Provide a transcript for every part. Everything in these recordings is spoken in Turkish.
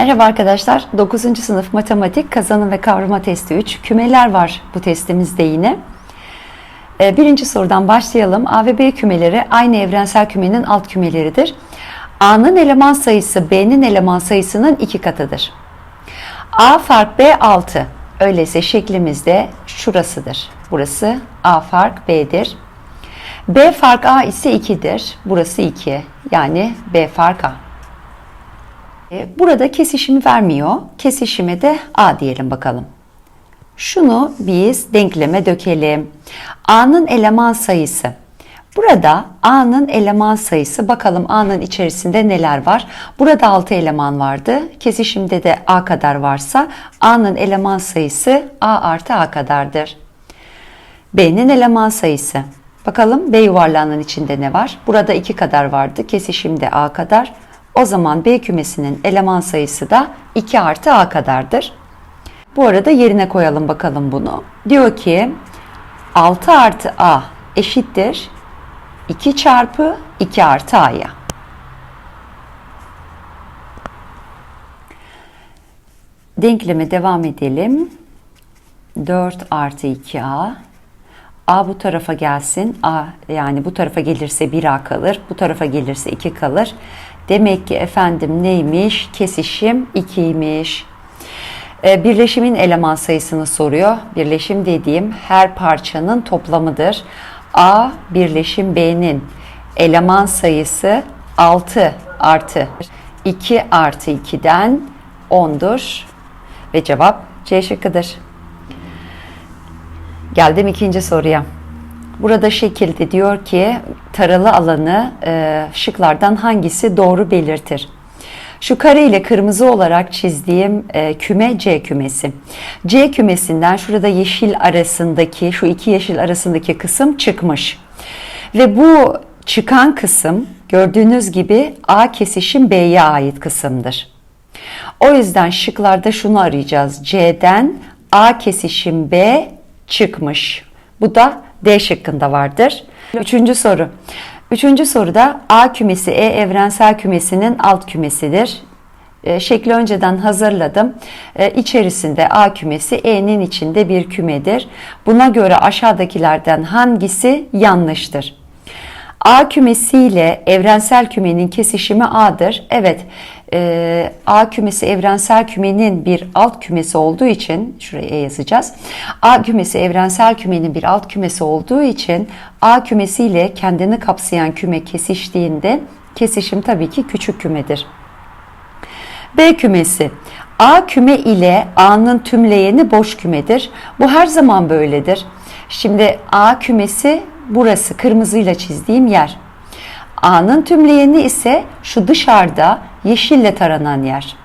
Merhaba arkadaşlar. 9. sınıf matematik kazanım ve kavrama testi 3. Kümeler var bu testimizde yine. Ee, Birinci sorudan başlayalım. A ve B kümeleri aynı evrensel kümenin alt kümeleridir. A'nın eleman sayısı B'nin eleman sayısının iki katıdır. A fark B 6. Öyleyse şeklimizde şurasıdır. Burası A fark B'dir. B fark A ise 2'dir. Burası 2. Yani B fark A. E, Burada kesişimi vermiyor. Kesişime de A diyelim bakalım. Şunu biz denkleme dökelim. A'nın eleman sayısı. Burada A'nın eleman sayısı bakalım A'nın içerisinde neler var? Burada 6 eleman vardı. Kesişimde de A kadar varsa A'nın eleman sayısı A artı A kadardır. B'nin eleman sayısı. Bakalım B yuvarlağının içinde ne var? Burada 2 kadar vardı. Kesişimde A kadar. O zaman B kümesinin eleman sayısı da 2 artı A kadardır. Bu arada yerine koyalım bakalım bunu. Diyor ki 6 artı A eşittir 2 çarpı 2 artı A'ya. Denkleme devam edelim. 4 artı 2A. A bu tarafa gelsin. A yani bu tarafa gelirse 1A kalır. Bu tarafa gelirse 2 kalır. Demek ki efendim neymiş? Kesişim 2'ymiş. Ee, Birleşimin eleman sayısını soruyor. Birleşim dediğim her parçanın toplamıdır. A birleşim B'nin eleman sayısı 6 artı 2 artı 2'den 10'dur. Ve cevap C şıkkıdır. Geldim ikinci soruya. Burada şekilde diyor ki taralı alanı e, şıklardan hangisi doğru belirtir? Şu kare ile kırmızı olarak çizdiğim e, küme C kümesi. C kümesinden şurada yeşil arasındaki şu iki yeşil arasındaki kısım çıkmış. Ve bu çıkan kısım gördüğünüz gibi A kesişim B'ye ait kısımdır. O yüzden şıklarda şunu arayacağız. C'den A kesişim B çıkmış. Bu da D şıkkında vardır. Üçüncü soru. Üçüncü soruda A kümesi E evrensel kümesinin alt kümesidir. E, şekli önceden hazırladım. E, içerisinde A kümesi E'nin içinde bir kümedir. Buna göre aşağıdakilerden hangisi yanlıştır? A kümesi ile evrensel kümenin kesişimi A'dır. Evet, e, A kümesi evrensel kümenin bir alt kümesi olduğu için, şuraya E yazacağız. A kümesi evrensel kümenin bir alt kümesi olduğu için A kümesi ile kendini kapsayan küme kesiştiğinde kesişim tabii ki küçük kümedir. B kümesi. A küme ile A'nın tümleyeni boş kümedir. Bu her zaman böyledir. Şimdi A kümesi burası kırmızıyla çizdiğim yer. A'nın tümleyeni ise şu dışarıda yeşille taranan yer.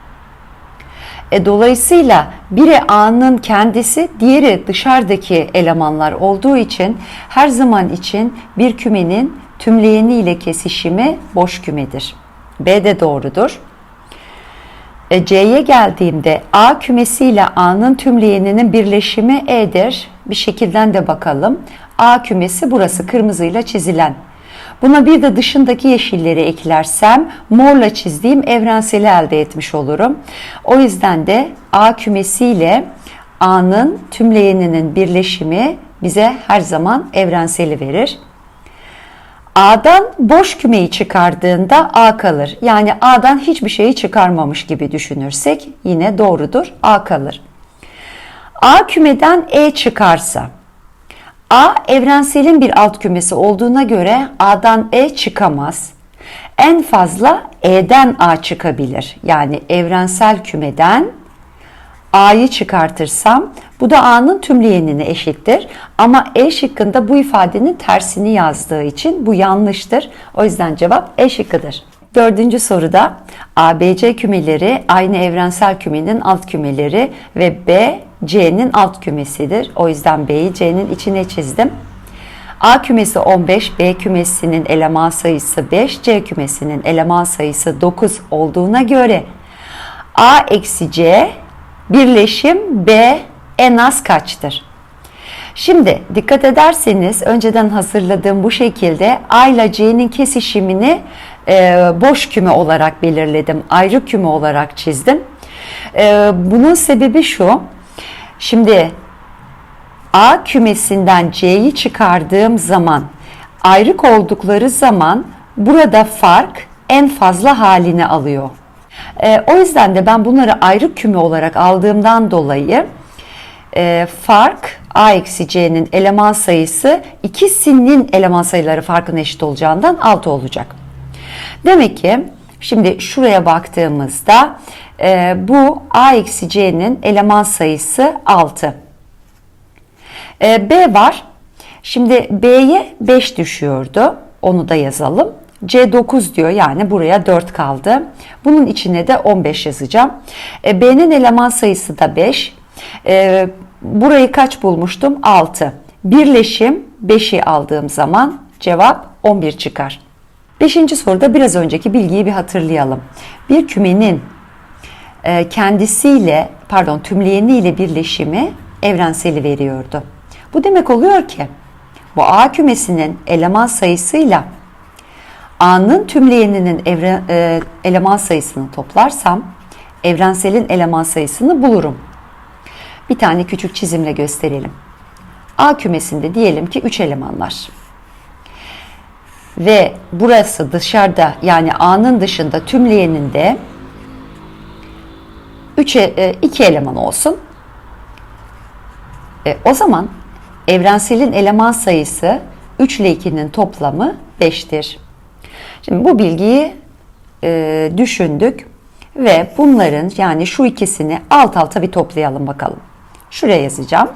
E, dolayısıyla biri A'nın kendisi, diğeri dışarıdaki elemanlar olduğu için her zaman için bir kümenin tümleyeni ile kesişimi boş kümedir. B de doğrudur. E, C'ye geldiğimde A kümesi ile A'nın tümleyeninin birleşimi E'dir. Bir şekilden de bakalım. A kümesi burası kırmızıyla çizilen. Buna bir de dışındaki yeşilleri eklersem morla çizdiğim evrenseli elde etmiş olurum. O yüzden de A kümesi ile A'nın tümleyeninin birleşimi bize her zaman evrenseli verir. A'dan boş kümeyi çıkardığında A kalır. Yani A'dan hiçbir şeyi çıkarmamış gibi düşünürsek yine doğrudur. A kalır. A kümeden E çıkarsa A evrenselin bir alt kümesi olduğuna göre A'dan E çıkamaz. En fazla E'den A çıkabilir. Yani evrensel kümeden A'yı çıkartırsam bu da A'nın tümleyenine eşittir. Ama E şıkkında bu ifadenin tersini yazdığı için bu yanlıştır. O yüzden cevap E şıkkıdır. Dördüncü soruda ABC kümeleri aynı evrensel kümenin alt kümeleri ve B C'nin alt kümesidir. O yüzden B'yi C'nin içine çizdim. A kümesi 15, B kümesinin eleman sayısı 5, C kümesinin eleman sayısı 9 olduğuna göre A eksi C birleşim B en az kaçtır? Şimdi dikkat ederseniz önceden hazırladığım bu şekilde A ile C'nin kesişimini e, boş küme olarak belirledim. Ayrı küme olarak çizdim. Ee, bunun sebebi şu. Şimdi A kümesinden C'yi çıkardığım zaman ayrık oldukları zaman burada fark en fazla halini alıyor. Ee, o yüzden de ben bunları ayrı küme olarak aldığımdan dolayı e, fark A eksi C'nin eleman sayısı ikisinin eleman sayıları farkın eşit olacağından 6 olacak. Demek ki şimdi şuraya baktığımızda e, bu A eksi C'nin eleman sayısı 6. E, B var. Şimdi B'ye 5 düşüyordu. Onu da yazalım. C 9 diyor yani buraya 4 kaldı. Bunun içine de 15 yazacağım. E, B'nin eleman sayısı da 5. E, burayı kaç bulmuştum? 6. Birleşim 5'i aldığım zaman cevap 11 çıkar. Beşinci soruda biraz önceki bilgiyi bir hatırlayalım. Bir kümenin e, kendisiyle pardon tümleyeniyle birleşimi evrenseli veriyordu. Bu demek oluyor ki bu A kümesinin eleman sayısıyla A'nın tümleyeninin evren, e, eleman sayısını toplarsam evrenselin eleman sayısını bulurum. Bir tane küçük çizimle gösterelim. A kümesinde diyelim ki 3 eleman var. Ve burası dışarıda yani A'nın dışında tümleyeninde 3 2 eleman olsun. E, o zaman evrenselin eleman sayısı 3 ile 2'nin toplamı 5'tir. Şimdi bu bilgiyi e, düşündük ve bunların yani şu ikisini alt alta bir toplayalım bakalım. Şuraya yazacağım.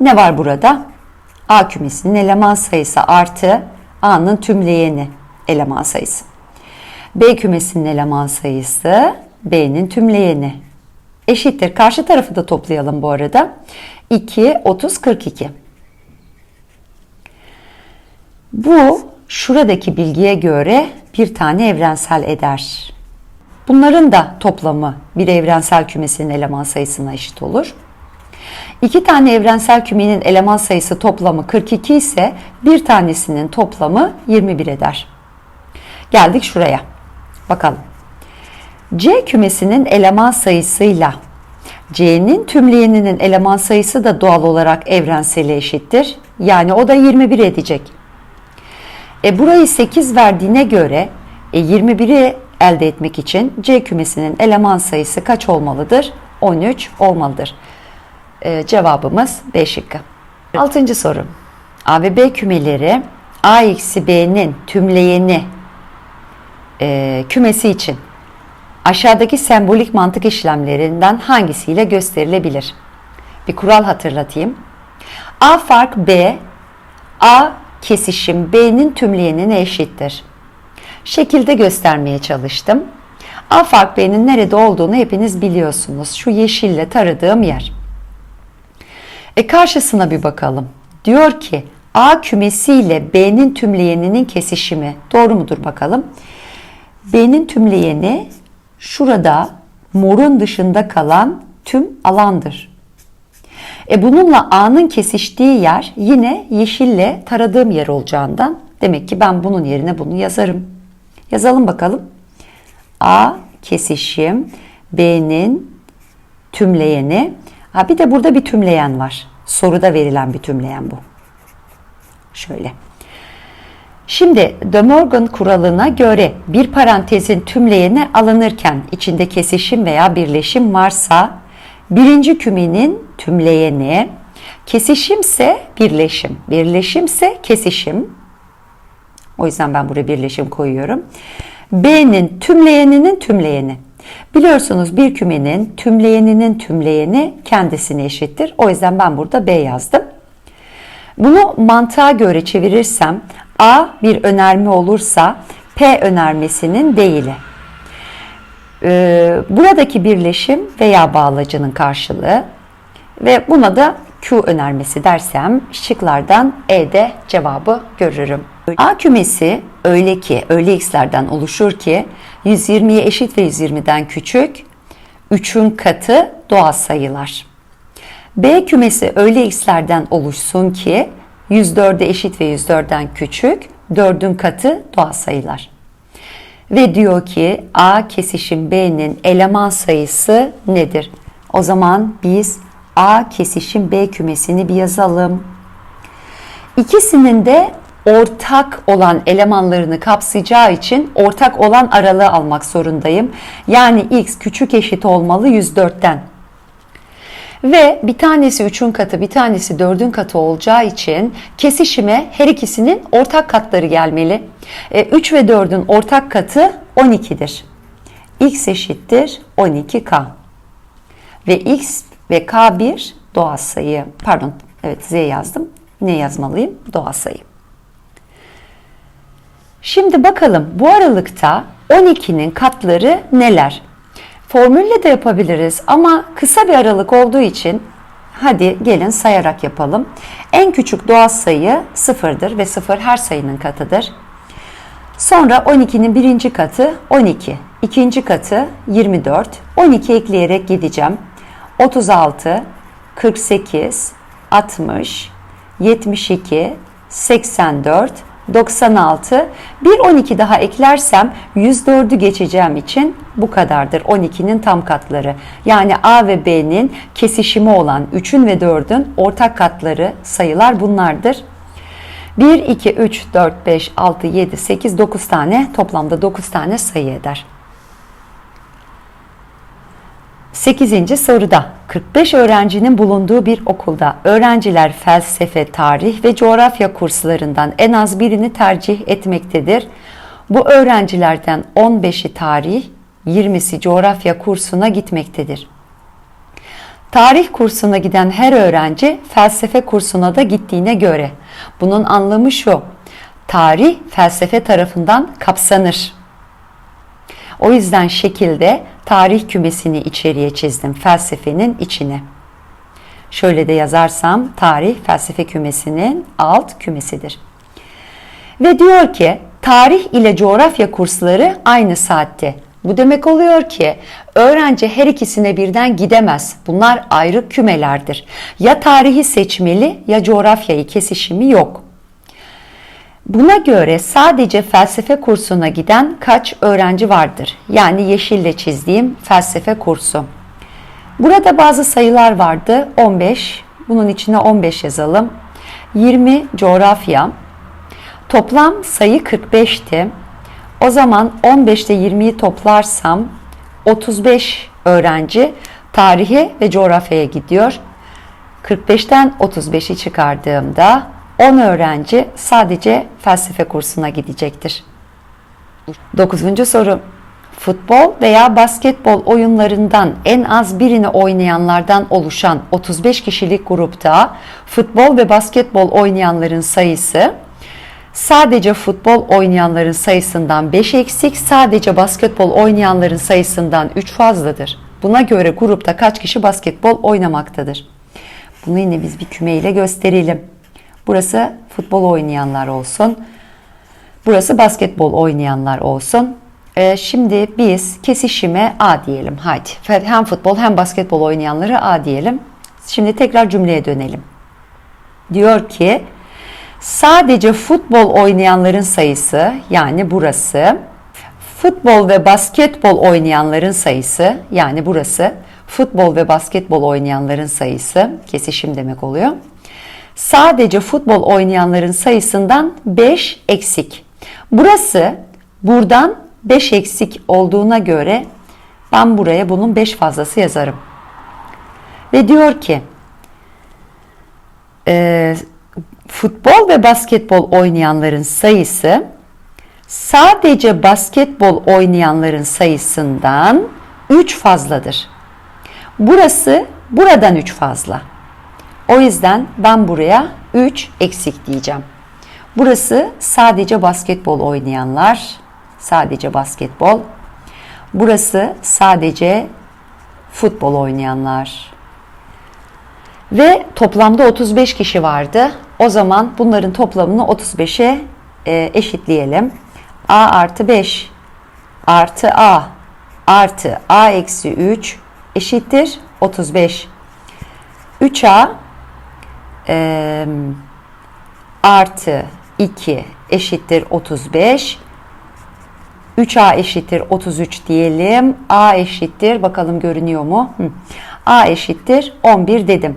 Ne var burada? A kümesinin eleman sayısı artı A'nın tümleyeni eleman sayısı. B kümesinin eleman sayısı B'nin tümleyeni eşittir. Karşı tarafı da toplayalım bu arada. 2, 30, 42. Bu şuradaki bilgiye göre bir tane evrensel eder. Bunların da toplamı bir evrensel kümesinin eleman sayısına eşit olur. İki tane evrensel kümenin eleman sayısı toplamı 42 ise bir tanesinin toplamı 21 eder. Geldik şuraya. Bakalım. C kümesinin eleman sayısıyla C'nin tümleyeninin eleman sayısı da doğal olarak evrensele eşittir. Yani o da 21 edecek. E burayı 8 verdiğine göre e 21'i elde etmek için C kümesinin eleman sayısı kaç olmalıdır? 13 olmalıdır. E, cevabımız B şıkkı. Altıncı soru. A ve B kümeleri A eksi B'nin tümleyeni e, kümesi için aşağıdaki sembolik mantık işlemlerinden hangisiyle gösterilebilir? Bir kural hatırlatayım. A fark B, A kesişim B'nin tümleyenine eşittir. Şekilde göstermeye çalıştım. A fark B'nin nerede olduğunu hepiniz biliyorsunuz. Şu yeşille taradığım yer. E karşısına bir bakalım. Diyor ki A kümesi ile B'nin tümleyeninin kesişimi. Doğru mudur bakalım? B'nin tümleyeni şurada morun dışında kalan tüm alandır. E bununla A'nın kesiştiği yer yine yeşille taradığım yer olacağından demek ki ben bunun yerine bunu yazarım. Yazalım bakalım. A kesişim B'nin tümleyeni. Ha bir de burada bir tümleyen var. Soruda verilen bir tümleyen bu. Şöyle. Şimdi De Morgan kuralına göre bir parantezin tümleyeni alınırken içinde kesişim veya birleşim varsa birinci kümenin tümleyeni kesişimse birleşim, birleşimse kesişim. O yüzden ben buraya birleşim koyuyorum. B'nin tümleyeninin tümleyeni. Biliyorsunuz bir kümenin tümleyeninin tümleyeni kendisine eşittir. O yüzden ben burada B yazdım. Bunu mantığa göre çevirirsem A bir önerme olursa P önermesinin değili. Ee, buradaki birleşim veya bağlacının karşılığı ve buna da Q önermesi dersem şıklardan E'de cevabı görürüm. A kümesi öyle ki, öyle x'lerden oluşur ki 120'ye eşit ve 120'den küçük 3'ün katı doğal sayılar. B kümesi öyle x'lerden oluşsun ki 104'e eşit ve 104'den küçük 4'ün katı doğal sayılar. Ve diyor ki A kesişim B'nin eleman sayısı nedir? O zaman biz A kesişim B kümesini bir yazalım. İkisinin de ortak olan elemanlarını kapsayacağı için ortak olan aralığı almak zorundayım. Yani x küçük eşit olmalı 104'ten. Ve bir tanesi 3'ün katı bir tanesi 4'ün katı olacağı için kesişime her ikisinin ortak katları gelmeli. E, 3 ve 4'ün ortak katı 12'dir. x eşittir 12k. Ve x ve k bir doğal sayı. Pardon evet z yazdım. Ne yazmalıyım? Doğal sayı. Şimdi bakalım bu aralıkta 12'nin katları neler? Formülle de yapabiliriz ama kısa bir aralık olduğu için hadi gelin sayarak yapalım. En küçük doğal sayı sıfırdır ve sıfır her sayının katıdır. Sonra 12'nin birinci katı 12, ikinci katı 24, 12 ekleyerek gideceğim. 36, 48, 60, 72, 84, 96. Bir 12 daha eklersem 104'ü geçeceğim için bu kadardır 12'nin tam katları. Yani A ve B'nin kesişimi olan 3'ün ve 4'ün ortak katları sayılar bunlardır. 1, 2, 3, 4, 5, 6, 7, 8, 9 tane toplamda 9 tane sayı eder. 8. soruda 45 öğrencinin bulunduğu bir okulda öğrenciler felsefe, tarih ve coğrafya kurslarından en az birini tercih etmektedir. Bu öğrencilerden 15'i tarih, 20'si coğrafya kursuna gitmektedir. Tarih kursuna giden her öğrenci felsefe kursuna da gittiğine göre bunun anlamı şu. Tarih felsefe tarafından kapsanır. O yüzden şekilde tarih kümesini içeriye çizdim felsefenin içine. Şöyle de yazarsam tarih felsefe kümesinin alt kümesidir. Ve diyor ki tarih ile coğrafya kursları aynı saatte. Bu demek oluyor ki öğrenci her ikisine birden gidemez. Bunlar ayrı kümelerdir. Ya tarihi seçmeli ya coğrafyayı kesişimi yok. Buna göre sadece felsefe kursuna giden kaç öğrenci vardır? Yani yeşille çizdiğim felsefe kursu. Burada bazı sayılar vardı. 15. Bunun içine 15 yazalım. 20 coğrafya. Toplam sayı 45'ti. O zaman 15'te 20'yi toplarsam 35 öğrenci tarihe ve coğrafyaya gidiyor. 45'ten 35'i çıkardığımda 10 öğrenci sadece felsefe kursuna gidecektir. 9. soru. Futbol veya basketbol oyunlarından en az birini oynayanlardan oluşan 35 kişilik grupta futbol ve basketbol oynayanların sayısı sadece futbol oynayanların sayısından 5 eksik, sadece basketbol oynayanların sayısından 3 fazladır. Buna göre grupta kaç kişi basketbol oynamaktadır? Bunu yine biz bir kümeyle gösterelim. Burası futbol oynayanlar olsun. Burası basketbol oynayanlar olsun. Ee, şimdi biz kesişime A diyelim. Hadi. Hem futbol hem basketbol oynayanları A diyelim. Şimdi tekrar cümleye dönelim. Diyor ki sadece futbol oynayanların sayısı yani burası futbol ve basketbol oynayanların sayısı yani burası futbol ve basketbol oynayanların sayısı kesişim demek oluyor sadece futbol oynayanların sayısından 5 eksik. Burası buradan 5 eksik olduğuna göre ben buraya bunun 5 fazlası yazarım. Ve diyor ki e, futbol ve basketbol oynayanların sayısı sadece basketbol oynayanların sayısından 3 fazladır. Burası buradan 3 fazla. O yüzden ben buraya 3 eksik diyeceğim. Burası sadece basketbol oynayanlar. Sadece basketbol. Burası sadece futbol oynayanlar. Ve toplamda 35 kişi vardı. O zaman bunların toplamını 35'e e, eşitleyelim. A artı 5 artı A artı A eksi 3 eşittir 35. 3A e, artı 2 eşittir 35. 3A eşittir 33 diyelim. A eşittir bakalım görünüyor mu? Hı. A eşittir 11 dedim.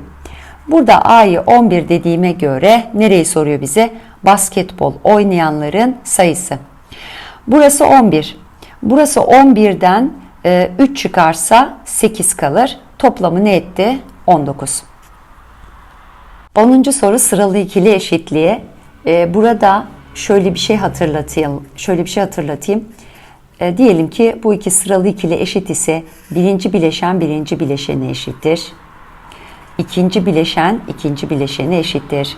Burada A'yı 11 dediğime göre nereyi soruyor bize? Basketbol oynayanların sayısı. Burası 11. Burası 11'den 3 e, çıkarsa 8 kalır. Toplamı ne etti? 19. 10. soru sıralı ikili eşitliği. E, burada şöyle bir şey hatırlatayım. Şöyle bir şey hatırlatayım. E, diyelim ki bu iki sıralı ikili eşit ise birinci bileşen birinci bileşene eşittir. İkinci bileşen ikinci bileşene eşittir.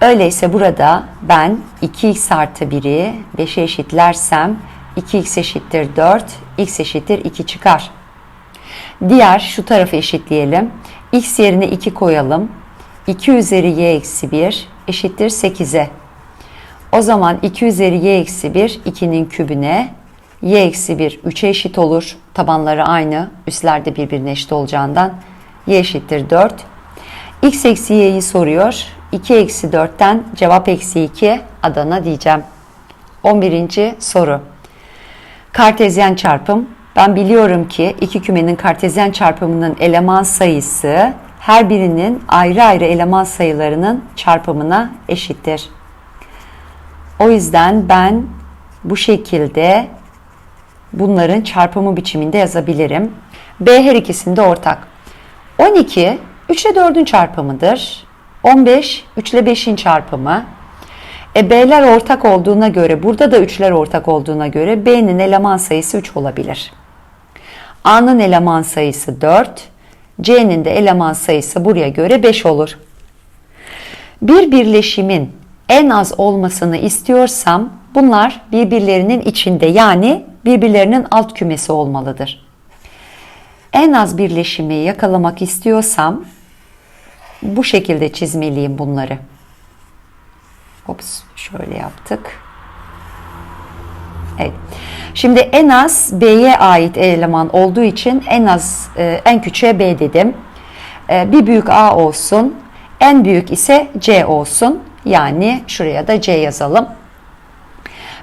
Öyleyse burada ben 2x artı 1'i 5'e eşitlersem 2x eşittir 4, x eşittir 2 çıkar. Diğer şu tarafı eşitleyelim. X yerine 2 koyalım. 2 üzeri y eksi 1 eşittir 8'e. O zaman 2 üzeri y eksi 1 2'nin kübüne y eksi 1 3'e eşit olur. Tabanları aynı. Üstlerde birbirine eşit olacağından y eşittir 4. x eksi y'yi soruyor. 2 eksi 4'ten cevap eksi 2 Adana diyeceğim. 11. soru. Kartezyen çarpım. Ben biliyorum ki iki kümenin kartezyen çarpımının eleman sayısı her birinin ayrı ayrı eleman sayılarının çarpımına eşittir. O yüzden ben bu şekilde bunların çarpımı biçiminde yazabilirim. B her ikisinde ortak. 12 3 ile 4'ün çarpımıdır. 15 3 ile 5'in çarpımı. E B'ler ortak olduğuna göre, burada da 3'ler ortak olduğuna göre B'nin eleman sayısı 3 olabilir. A'nın eleman sayısı 4, C'nin de eleman sayısı buraya göre 5 olur. Bir birleşimin en az olmasını istiyorsam bunlar birbirlerinin içinde yani birbirlerinin alt kümesi olmalıdır. En az birleşimi yakalamak istiyorsam bu şekilde çizmeliyim bunları. Ops şöyle yaptık. Evet. Şimdi en az B'ye ait eleman olduğu için en az e, en küçüğe B dedim. E, bir büyük A olsun. En büyük ise C olsun. Yani şuraya da C yazalım.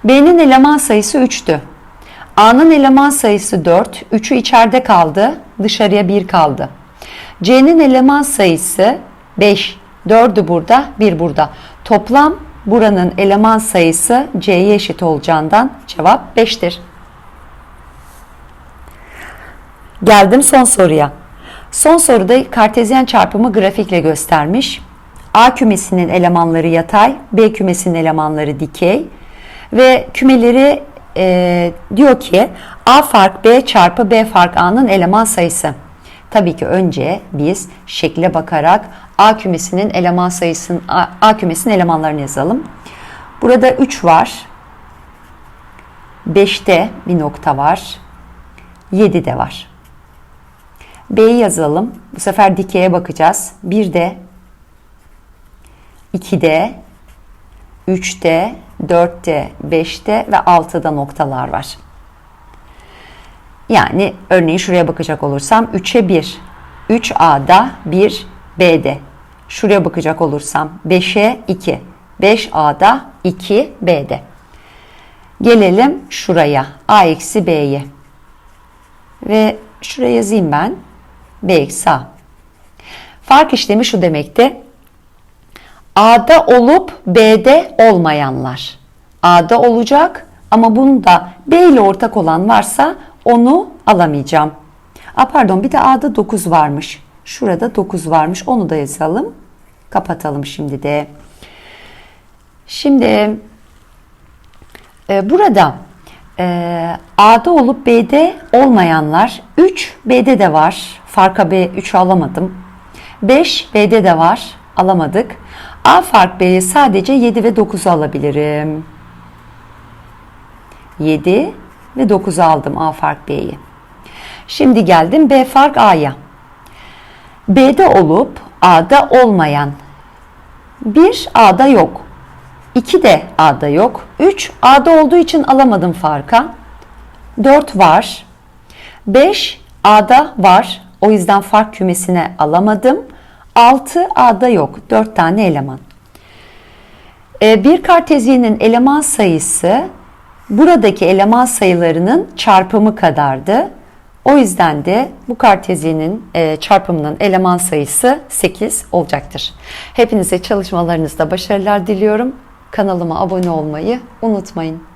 B'nin eleman sayısı 3'tü. A'nın eleman sayısı 4. 3'ü içeride kaldı. Dışarıya 1 kaldı. C'nin eleman sayısı 5. 4'ü burada, 1 burada. Toplam buranın eleman sayısı C'ye eşit olacağından cevap 5'tir. Geldim son soruya. Son soruda kartezyen çarpımı grafikle göstermiş. A kümesinin elemanları yatay, B kümesinin elemanları dikey ve kümeleri e, diyor ki A fark B çarpı B fark A'nın eleman sayısı. Tabii ki önce biz şekle bakarak A kümesinin eleman sayısını A, A kümesinin elemanlarını yazalım. Burada 3 var. 5'te bir nokta var. 7 de var. B'yi yazalım. Bu sefer dikeye bakacağız. 1'de 2'de 3'te 4'te 5'te ve 6'da noktalar var. Yani örneğin şuraya bakacak olursam 3'e 1. 3A'da 1 B'de. Şuraya bakacak olursam 5'e 2. 5A'da 2 B'de. Gelelim şuraya. A eksi B'ye. Ve şuraya yazayım ben. B eksi A. Fark işlemi şu demekti. A'da olup B'de olmayanlar. A'da olacak ama bunda B ile ortak olan varsa onu alamayacağım. A pardon bir de A'da 9 varmış. Şurada 9 varmış. Onu da yazalım. Kapatalım şimdi de. Şimdi e, burada e, A'da olup B'de olmayanlar 3 B'de de var. Farka B 3'ü alamadım. 5 B'de de var. Alamadık. A fark B'ye sadece 7 ve 9'u alabilirim. 7 ve 9 aldım A fark B'yi. Şimdi geldim B fark A'ya. B'de olup A'da olmayan 1 A'da yok. 2 de A'da yok. 3 A'da olduğu için alamadım farka. 4 var. 5 A'da var. O yüzden fark kümesine alamadım. 6 A'da yok. 4 tane eleman. Ee, bir kartezyenin eleman sayısı buradaki eleman sayılarının çarpımı kadardı. O yüzden de bu kartezyenin e, çarpımının eleman sayısı 8 olacaktır. Hepinize çalışmalarınızda başarılar diliyorum. Kanalıma abone olmayı unutmayın.